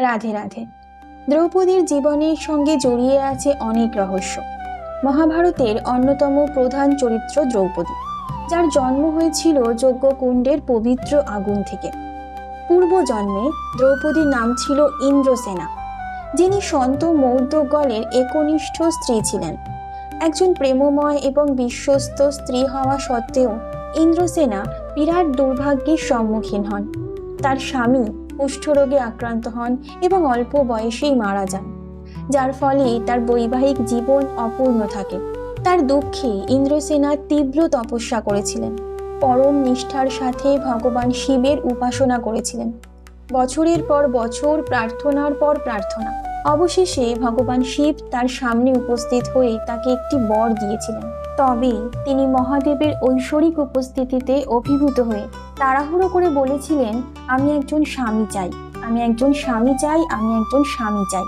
রাধে রাধে। দ্রৌপদীর জীবনের সঙ্গে জড়িয়ে আছে অনেক রহস্য। মহাভারতের অন্যতম প্রধান চরিত্র দ্রৌপদী, যার জন্ম হয়েছিল যজ্ঞকুণ্ডের পবিত্র আগুন থেকে। পূর্বজন্মে দ্রৌপদীর নাম ছিল ইন্দ্রসেনা, যিনি সন্ত মৌর্যগলের একনিষ্ঠ স্ত্রী ছিলেন। একজন প্রেমময় এবং বিশ্বস্ত স্ত্রী হওয়া সত্ত্বেও ইন্দ্রসেনা বিরাট দুর্ভাগ্যের সম্মুখীন হন। তার স্বামী কুষ্ঠরোগে আক্রান্ত হন এবং অল্প বয়সেই মারা যান, যার ফলে তার বৈবাহিক জীবন অপূর্ণ থাকে। তার দুঃখে ইন্দ্রসেনা তীব্র তপস্যা করেছিলেন। পরম নিষ্ঠার সাথে ভগবান শিবের উপাসনা করেছিলেন। বছরের পর বছর, প্রার্থনার পর প্রার্থনা। অবশেষে ভগবান শিব তার সামনে উপস্থিত হয়ে তাকে একটি বর দিয়েছিলেন। তবে তিনি মহাদেবের ঐশ্বরিক উপস্থিতিতে অভিভূত হয়ে তাড়াহুড়ো করে বলেছিলেন, আমি একজন স্বামী চাই, আমি একজন স্বামী চাই, আমি একজন স্বামী চাই।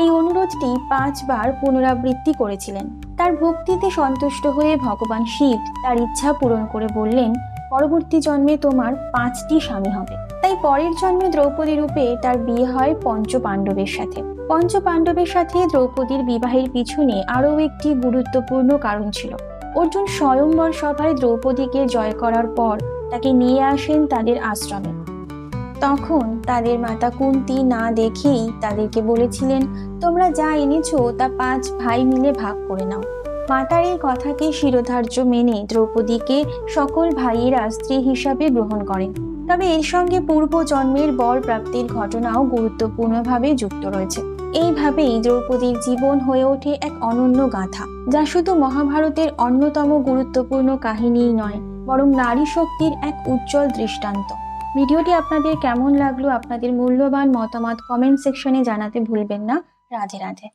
এই অনুরোধটি পাঁচবার পুনরাবৃত্তি করেছিলেন। তার ভক্তিতে সন্তুষ্ট হয়ে ভগবান শিব তার ইচ্ছা পূরণ করে বললেন, পরবর্তী জন্মে তোমার পাঁচটি স্বামী হবে। তাই পরের জন্মে দ্রৌপদী রূপে তার বিয়ে হয় পঞ্চ পাণ্ডবের সাথে। পঞ্চ পাণ্ডবের সাথে দ্রৌপদীর বিবাহের পিছনে আরও একটি গুরুত্বপূর্ণ কারণ ছিল। অর্জুন স্বয়ংবর সভায় দ্রৌপদীকে জয় করার পর তাকে নিয়ে আসেন তাদের আশ্রমে। তখন তাদের মাতা কুন্তি না দেখেই তাদেরকে বলেছিলেন, তোমরা যা এনেছো তা পাঁচ ভাই মিলে ভাগ করে নাও। মাতার এই কথাকে শিরোধার্য মেনে দ্রৌপদীকে সকল ভাইয়েরা স্ত্রী হিসাবে গ্রহণ করেন তবে এর সঙ্গে পূর্ব জন্মের বর প্রাপ্তির ঘটনাও গুরুত্বপূর্ণভাবে যুক্ত রয়েছে। এইভাবেই দ্রৌপদীর জীবন হয়ে ওঠে এক অনন্য গাথা, যা শুধু মহাভারতের অন্যতম গুরুত্বপূর্ণ কাহিনীই নয়, বরং নারী শক্তির এক উজ্জ্বল দৃষ্টান্ত। ভিডিওটি আপনাদের কেমন লাগল, আপনাদের মূল্যবান মতামত কমেন্ট সেকশনে জানাতে ভুলবেন না। রাধে রাধে।